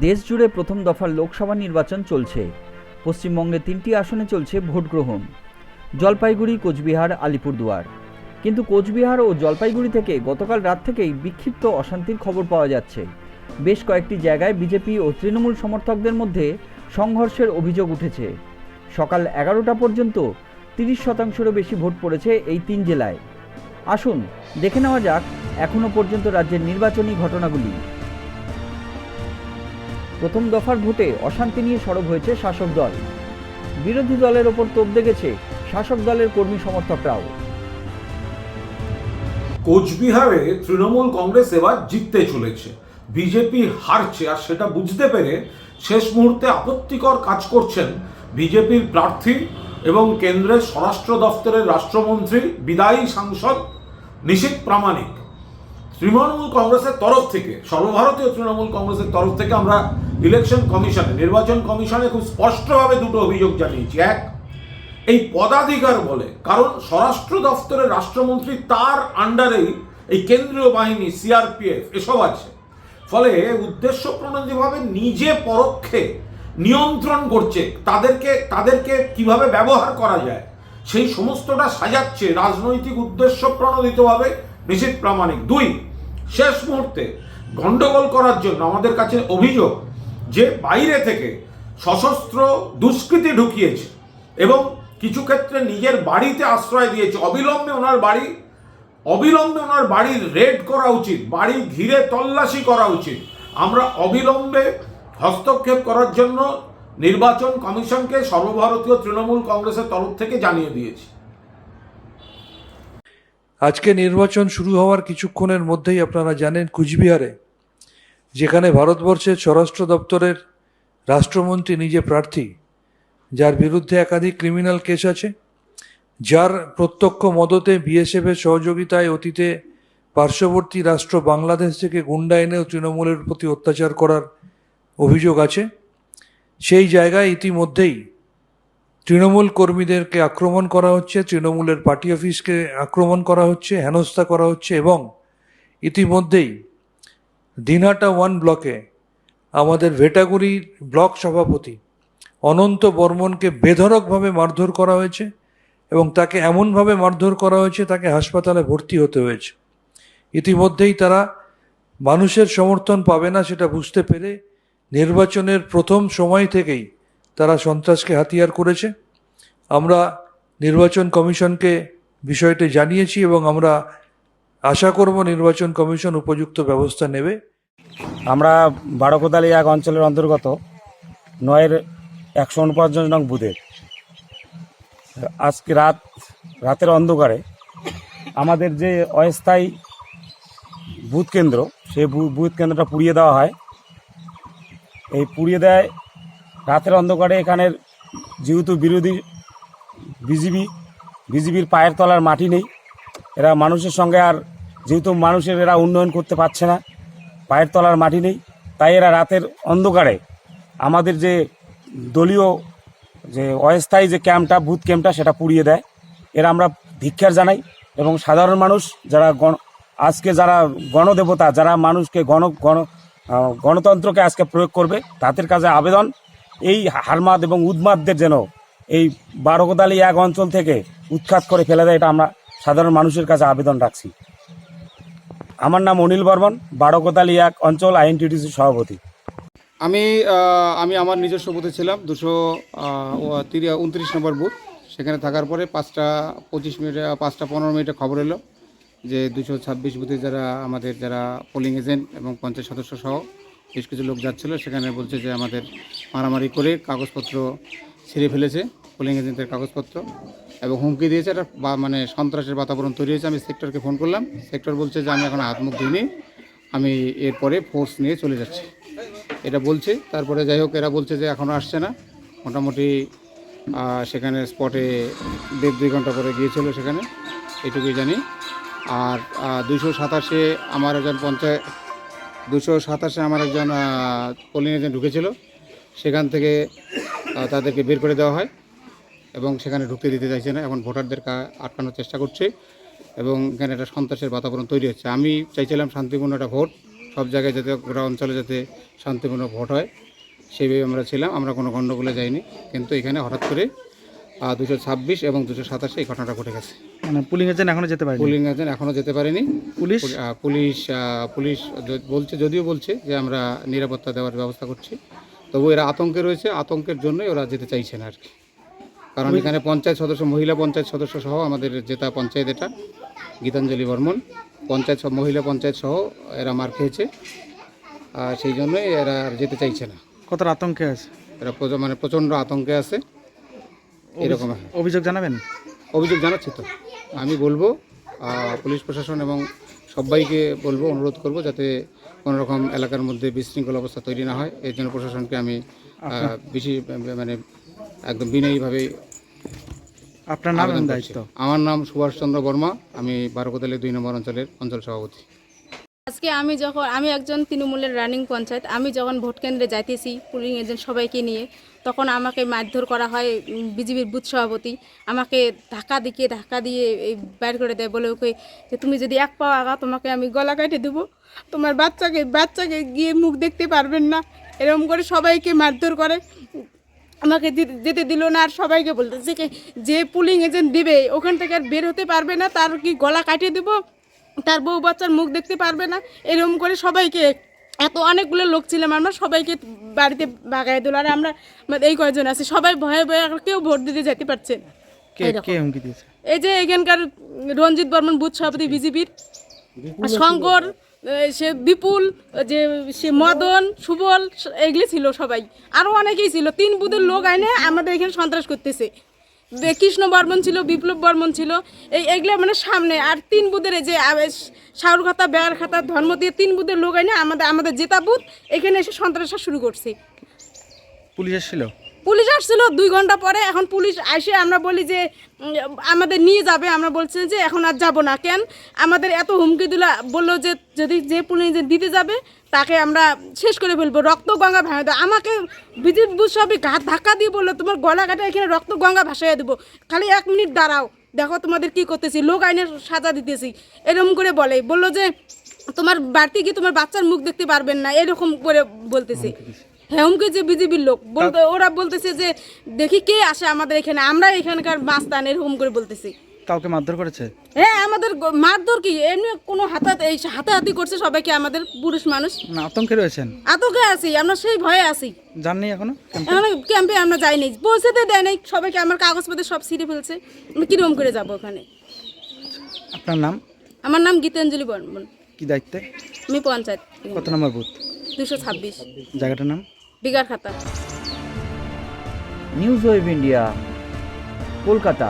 দেশ জুড়ে প্রথম দফার লোকসভা নির্বাচন চলছে। পশ্চিমবঙ্গে তিনটি আসনে চলছে ভোট গ্রহণ জলপাইগুড়ি, কোচবিহার, আলিপুরদুয়ার। কিন্তু কোচবিহার ও জলপাইগুড়ি থেকে গতকাল রাত থেকেই বিক্ষিপ্ত অশান্তির খবর পাওয়া যাচ্ছে। বেশ কয়েকটি জায়গায় বিজেপি ও তৃণমূল সমর্থকদের মধ্যে সংঘর্ষের অভিযোগ উঠেছে। সকাল এগারোটা পর্যন্ত তিরিশ শতাংশেরও বেশি ভোট পড়েছে এই তিন জেলায়। আসুন, দেখে নেওয়া যাক এখনও পর্যন্ত রাজ্যের নির্বাচনী ঘটনাগুলি। প্রথম দফার ভোটে অশান্তি নিয়ে সরব হয়েছে শাসক দল। বিরোধী দলের ওপর তোপ দেখেছে শাসক দলের কর্মী সমর্থকরাও। কোচবিহারে তৃণমূল কংগ্রেস এবার জিততে চলেছে। বিজেপি হারছে আর সেটা বুঝতে পেরে শেষ মুহূর্তে আপত্তিকর কাজ করছেন বিজেপির প্রার্থী এবং কেন্দ্রের স্বরাষ্ট্র দফতরের রাষ্ট্রমন্ত্রী, বিদায়ী সাংসদ নিশীত প্রামাণিক। তৃণমূল কংগ্রেসের তরফ থেকে, সর্বভারতীয় তৃণমূল কংগ্রেসের তরফ থেকে আমরা ইলেকশন কমিশনে নির্বাচন কমিশনে খুব স্পষ্টভাবে দুটো অভিযোগ জানিয়েছি। এক, এই পদাধিকার বলে, কারণ স্বরাষ্ট্র দফতরের রাষ্ট্রমন্ত্রী তার আন্ডারেই এই কেন্দ্রীয় বাহিনী সিআরপিএফ এসব আছে। ফলে উদ্দেশ্য প্রণোদিতভাবে নিজে পরোক্ষে নিয়ন্ত্রণ করছে, তাদেরকে তাদেরকে কীভাবে ব্যবহার করা যায়, সেই সমস্তটা সাজাচ্ছে। রাজনৈতিক উদ্দেশ্য প্রণোদিতভাবে নিশ্চিত প্রামাণিক। দুই, শেষ মুহূর্তে গন্ডগোল করার জন্য আমাদের কাছে অভিযোগ যে বাইরে থেকে সশস্ত্র দুষ্কৃতি ঢুকিয়েছে এবং কিছু ক্ষেত্রে নিজের বাড়িতে আশ্রয় দিয়েছে। অবিলম্বে ওনার বাড়ি, অবিলম্বে ওনার বাড়ির রেড করা উচিত, বাড়ি ঘিরে তল্লাশি করা উচিত। আমরা অবিলম্বে হস্তক্ষেপ করার জন্য নির্বাচন কমিশনকে সর্বভারতীয় তৃণমূল কংগ্রেসের তরফ থেকে জানিয়ে দিয়েছি। আজকে নির্বাচন শুরু হওয়ার কিছুক্ষণের মধ্যেই আপনারা জানেন কুচবিহারে, যেখানে ভারতবর্ষের স্বরাষ্ট্র দপ্তরের রাষ্ট্রমন্ত্রী নিজে প্রার্থী, যার বিরুদ্ধে একাধিক ক্রিমিনাল কেস আছে, যার প্রত্যক্ষ মদতে বিএসএফের সহযোগিতায় অতীতে পার্শ্ববর্তী রাষ্ট্র বাংলাদেশ থেকে গুন্ডা এনেও তৃণমূলের প্রতি অত্যাচার করার অভিযোগ আছে। সেই জায়গায় ইতিমধ্যেই তৃণমূল কর্মীদেরকে আক্রমণ করা হচ্ছে, তৃণমূলের পার্টি অফিসকে আক্রমণ করা হচ্ছে, হেনস্থা করা হচ্ছে এবং ইতিমধ্যেই দিনহাটা ওয়ান ব্লকে আমাদের ভেটাগুড়ি ব্লক সভাপতি অনন্ত বর্মনকে বেধরকভাবে মারধর করা হয়েছে এবং তাকে এমনভাবে মারধর করা হয়েছে, তাকে হাসপাতালে ভর্তি হতে হয়েছে। ইতিমধ্যেই তারা মানুষের সমর্থন পাবে না সেটা বুঝতে পেরে নির্বাচনের প্রথম সময় থেকেই তারা সন্ত্রাসকে হাতিয়ার করেছে। আমরা নির্বাচন কমিশনকে বিষয়টি জানিয়েছি এবং আমরা আশা করব নির্বাচন কমিশন উপযুক্ত ব্যবস্থা নেবে। আমরা বারোকোদালি এক অঞ্চলের অন্তর্গত নয়ের একশো উনপঞ্চাশ নং বুথে। আজকে রাত, রাতের অন্ধকারে আমাদের যে অস্থায়ী বুথ কেন্দ্র, সেই বুথ কেন্দ্রটা পুড়িয়ে দেওয়া হয়। এই পুড়িয়ে দেয় রাতের অন্ধকারে এখানের যেহেতু বিরোধী বিজিবি, বিজিবির পায়ের তলার মাটি নেই, এরা মানুষের সঙ্গে আর যেহেতু মানুষের এরা উন্নয়ন করতে পারছে না, পায়ের তলার মাটি নেই, তাই এরা রাতের অন্ধকারে আমাদের যে দলীয় যে অস্থায়ী যে ক্যাম্পটা, বুথ ক্যাম্পটা সেটা পুড়িয়ে দেয়। এরা আমরা ধিক্ষার জানাই এবং সাধারণ মানুষ যারা গণ, আজকে যারা গণদেবতা, যারা মানুষকে গণ গণ গণতন্ত্রকে আজকে প্রয়োগ করবে, তাদের কাছে আবেদন এই হারমাদ এবং উদ্মাদদের যেন এই বারোকদালি এক অঞ্চল থেকে উৎখাত করে ফেলে দেয়, এটা আমরা সাধারণ মানুষের কাছে আবেদন রাখছি। আমার নাম অনিল বর্মন বারোকোতালি এক অঞ্চল আইএনটিটিসির সভাপতি। আমি আমি আমার নিজস্ব বুথে ছিলাম, দুশো তিরিশ উনত্রিশ নম্বর বুথ। সেখানে থাকার পরে পাঁচটা পঁচিশ মিনিটে, পাঁচটা পনেরো মিনিটে খবর এলো যে দুশো ছাব্বিশ বুথে যারা, আমাদের যারা পোলিং এজেন্ট এবং পঞ্চায়েত সদস্য সহ বেশ কিছু লোক যাচ্ছিল, সেখানে বলছে যে আমাদের মারামারি করে কাগজপত্র ছিঁড়ে ফেলেছে পোলিং এজেন্টের কাগজপত্র, এবং হুমকি দিয়েছে, একটা বা- মানে সন্ত্রাসের বাতাবরণ তৈরি হয়েছে। আমি সেক্টরকে ফোন করলাম সেক্টর বলছে যে আমি এখন হাত মুখ ধুইনি, আমি এরপরে ফোর্স নিয়ে চলে যাচ্ছি। এটা বলছে, তারপরে যাই হোক, এরা বলছে যে এখনও আসছে না। মোটামুটি সেখানে স্পটে দেড় দুই ঘণ্টা পরে গিয়েছিল সেখানে, এটুকুই জানি। আর দুশো সাতাশে আমার একজন পঞ্চায়েত দুশো সাতাশে আমার একজন পোলিং এজেন্ট ঢুকেছিল। সেখান থেকে তাদেরকে বের করে দেওয়া হয় এবং সেখানে ঢুকতে দিতে চাইছে না। এখন ভোটারদের আটকানোর চেষ্টা করছে এবং এখানে একটা সন্ত্রাসের বাতাবরণ তৈরি হচ্ছে। আমি চাইছিলাম শান্তিপূর্ণ একটা ভোট, সব জায়গায় যাতে গোটা অঞ্চলে যাতে শান্তিপূর্ণ ভোট হয় সেইভাবে আমরা ছিলাম। আমরা কোনো গণ্ডগোলে যাইনি। কিন্তু এখানে হঠাৎ করে দুশো ছাব্বিশ এবং দুশো সাতাশে এই ঘটনাটা ঘটে গেছে। মানে পুলিং এজেন্ট এখনও যেতে পারেনি? পুলিং এজেন্ট এখনও যেতে পারেনি। পুলিশ? পুলিশ পুলিশ বলছে যদিও বলছে যে আমরা নিরাপত্তা দেওয়ার ব্যবস্থা করছি। তবু এরা আতঙ্কে রয়েছে আতঙ্কের জন্যই ওরা যেতে চাইছে না আর কি। কারণ এখানে পঞ্চায়েত সদস্য মহিলা পঞ্চায়েত সদস্য সহ আমাদের জেতা পঞ্চায়েত এটা গীতাঞ্জলি বর্মন। পঞ্চায়েত মহিলা পঞ্চায়েত সহ এরা মার খেয়েছে। আর সেই জন্যই এরা আর যেতে চাইছে না। কতটা আতঙ্কে আছে? এরা মানে প্রচণ্ড আতঙ্কে আছে। এরকম। অভিযোগ জানাবেন? অভিযোগ জানাচ্ছি তো। আমি বলব পুলিশ প্রশাসন এবং সবাইকে বলব অনুরোধ করব যাতে কোনো রকম এলাকার মধ্যে বিশৃঙ্খল অবস্থা তৈরি না হয়। এর জন্য প্রশাসনকে আমি বেশি মানে একদম বিনয়ীভাবে আপনার নাম। দায়িত্ব? আমার নাম সুভাষচন্দ্র বর্মা আমি বারোকোতালি দুই নম্বর অঞ্চলের অঞ্চল সভাপতি। আজকে আমি যখন আমি একজন তৃণমূলের রানিং পঞ্চায়েত আমি যখন ভোট কেন্দ্রে যাইতেছি পুলিং এজেন্ট সবাইকে নিয়ে তখন আমাকে মারধর করা হয় বিজেপির বুথ সভাপতি। আমাকে ধাক্কা দিকে ধাক্কা দিয়ে এই বাইর করে দেয় বলে ওকে যে তুমি যদি এক পাও আগা তোমাকে আমি গলা কেটে দেবো। তোমার বাচ্চাকে বাচ্চাকে গিয়ে মুখ দেখতে পারবেন না। এরকম করে সবাইকে মারধর করে। আমাকে যেতে দিল না আর সবাইকে বলতেছে কি, যে পুলিং এজেন্ট দিবে ওখান থেকে আর বের হতে পারবে না। তার কি গলা কাটিয়ে দেবো? তার বউ বাচ্চার মুখ দেখতে পারবে না। এরকম করে সবাইকে এত অনেকগুলো লোক ছিলাম আমরা সবাইকে বাড়িতে বাগাই দিল। আর আমরা মানে এই কয়জন আছি? সবাই ভয়ে ভয়ে কেউ ভোট দিতে যেতে পারছে এই যে এখানকার রঞ্জিত বর্মন বুথ সভাপতি বিজেপির শঙ্কর সে বিপুল যে সে মদন সুবল এগুলি ছিল সবাই। আরও অনেকেই ছিল। তিন বুথের লোক আইনে আমাদের এখানে সন্ত্রাস করতেছে। কৃষ্ণ বর্মন ছিল, বিপ্লব বর্মন ছিল, এই এগুলো মানে সামনে। আর তিন বুধের যে সাউর খাতা, বেয়ার খাতা, ধর্ম দিয়ে তিন বুধের লোক আইনে আমাদের আমাদের জেতা বুথ এখানে এসে সন্ত্রাসা শুরু করছে। পুলিশ এসেছিল? পুলিশ আসছিল দুই ঘণ্টা পরে, এখন পুলিশ আসে, আমরা বলি যে আমাদের নিয়ে যাবে, আমরা বলছি যে, এখন আর যাব না। কেন? আমাদের এত হুমকি দিল, বলল যে, যদি যে পুলিশ দিতে যাবে, তাকে আমরা শেষ করে ফেলব। রক্ত গঙ্গা ভাঙে দেবো। আমাকে বিদ্যুৎ সবই ঘাত ধাক্কা দিয়ে বলল, তোমার গলা কাটা এখানে রক্ত গঙ্গা ভাসাইয়া দেবো। খালি এক মিনিট দাঁড়াও, দেখো তোমাদের কি করতেছি। লোক আইনের সাজা দিতেছি। এরকম করে বলে। বলল যে, তোমার বাড়তি গিয়ে তোমার বাচ্চার মুখ দেখতে পারবেন না? এরকম করে বলতেছে। হুমকি যে বিজেপির লোক বলতে ওরা বলতেছে যে দেখি কে আসে আমাদের এখানে। আমরা এখানকার মাস্তান এরকম করে বলতেছি। কাউকে মারধর করেছে? হ্যাঁ আমাদের মারধর কি? এমনি কোনো হাতাত এই হাতাহাতি করছে সবাইকে আমাদের পুরুষ মানুষ। না আতঙ্কে রয়েছেন? আতঙ্কে আছি আমরা সেই ভয়ে আছি। জাননি এখনও এখন ক্যাম্পে আমরা যাইনি। পৌঁছাতে দেয় নাই। সবাইকে আমার কাগজপত্র সব ছিঁড়ে ফেলছে। আমরা কীরকম করে যাব ওখানে? আপনার নাম? আমার নাম গীতাঞ্জলি বর্মন। কি দায়িত্বে? আমি পঞ্চায়েত। কত নম্বর বুথ? দুশো ছাব্বিশ। জায়গাটার নাম? বিগার খাতা। News web India Kolkata